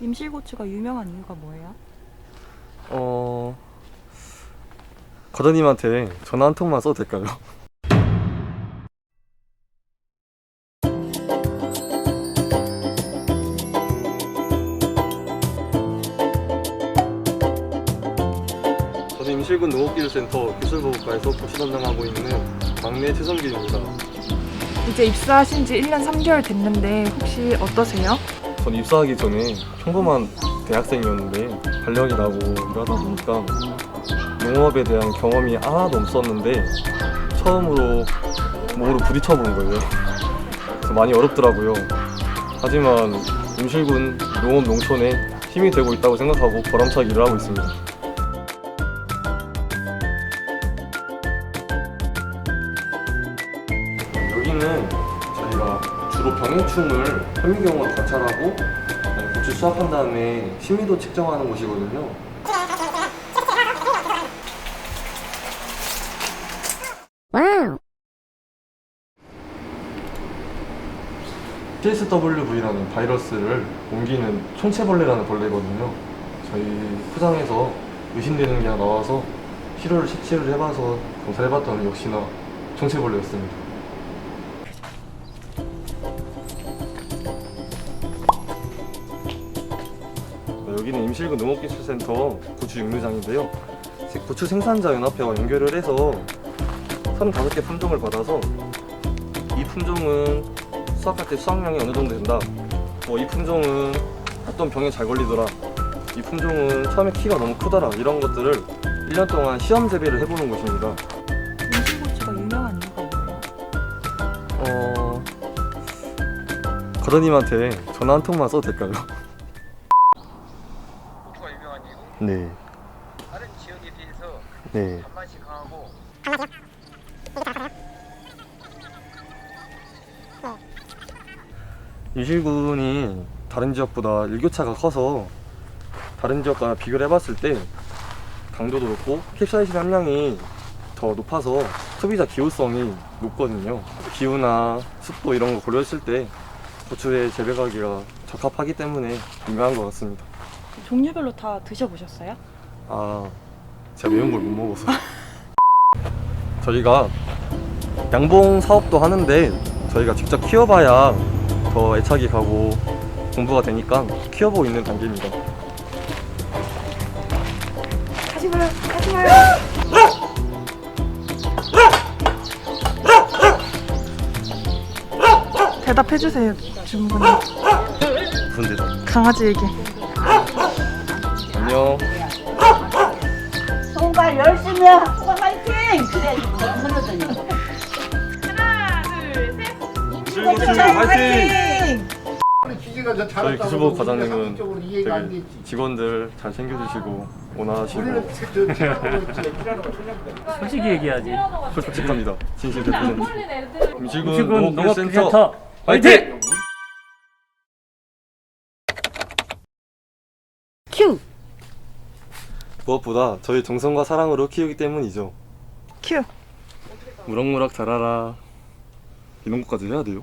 임실고추가 유명한 이유가 뭐예요? 어 과장님한테 전화 한 통만 써도 될까요? 저는 임실군 농업기술센터 기술보호과에서 고시 담당하고 있는 막내 최성규입니다. 이제 입사하신 지 1년 3개월 됐는데 혹시 어떠세요? 전 입사하기 전에 평범한 대학생이었는데 발령이 나고 일하다 보니까 농업에 대한 경험이 하나도 없었는데 처음으로 몸으로 부딪혀 본 거예요. 그래서 많이 어렵더라고요. 하지만 임실군 농업 농촌에 힘이 되고 있다고 생각하고 보람차게 일을 하고 있습니다. 여기는 주로 병해충을 현미경으로 관찰하고 고추 수확한 다음에 심의도 측정하는 곳이거든요. PSWV라는 바이러스를 옮기는 총체벌레라는 벌레거든요. 저희 포장에서 의심되는 게 나와서 치료를 실치를 해봐서 검사를 해봤더니 역시나 총체벌레였습니다. 여기는 임실군 농업기술센터 고추 육류장인데요. 세- 고추 생산자 연합회와 연결을 해서 35개 품종을 받아서 이 품종은 수확할 때 수확량이 어느 정도 된다. 뭐 이 품종은 어떤 병에 잘 걸리더라. 이 품종은 처음에 키가 너무 크더라. 이런 것들을 1년 동안 시험 재배를 해보는 곳입니다. 임실고추가 유명한 이유가 뭐예요? 어... 과장님한테 전화 한 통만 써도 될까요? 네. 다른 지역에 비해서 네. 단맛이 강하고 유실군이 다른 지역보다 일교차가 커서 다른 지역과 비교를 해봤을 때 강도도 높고 캡사이신 함량이 더 높아서 소비자 기호성이 높거든요. 기후나 습도 이런 거 고려했을 때 고추의 재배 가기가 적합하기 때문에 유명한 것 같습니다. 종류별로 다 드셔보셨어요? 아, 제가 매운 걸 못 먹어서. 저희가 양봉 사업도 하는데 저희가 직접 키워봐야 더 애착이 가고 공부가 되니까 키워보고 있는 단계입니다. 하지 마요, 하지 마요. 대답해주세요, 주무관님. 무슨 대답? 강아지에게. 안녕. 손발 열심히 해. 화이팅! 그래, 선호더니. 실고추 화이팅! 기계가 저 저희 잘한다고 기술부 과장님은 상식적으로 이해가 안 되게. 직원들 잘 챙겨주시고 우리는 저 있지. 생각해. 솔직히 얘기하지. 솔직합니다. 진실 100%. 임실군 지금 농업기술센터 농업센터 화이팅! 큐! 무엇보다 저희 정성과 사랑으로 키우기 때문이죠. 큐! 무럭무럭 자라라. 이런 것까지 해야 돼요?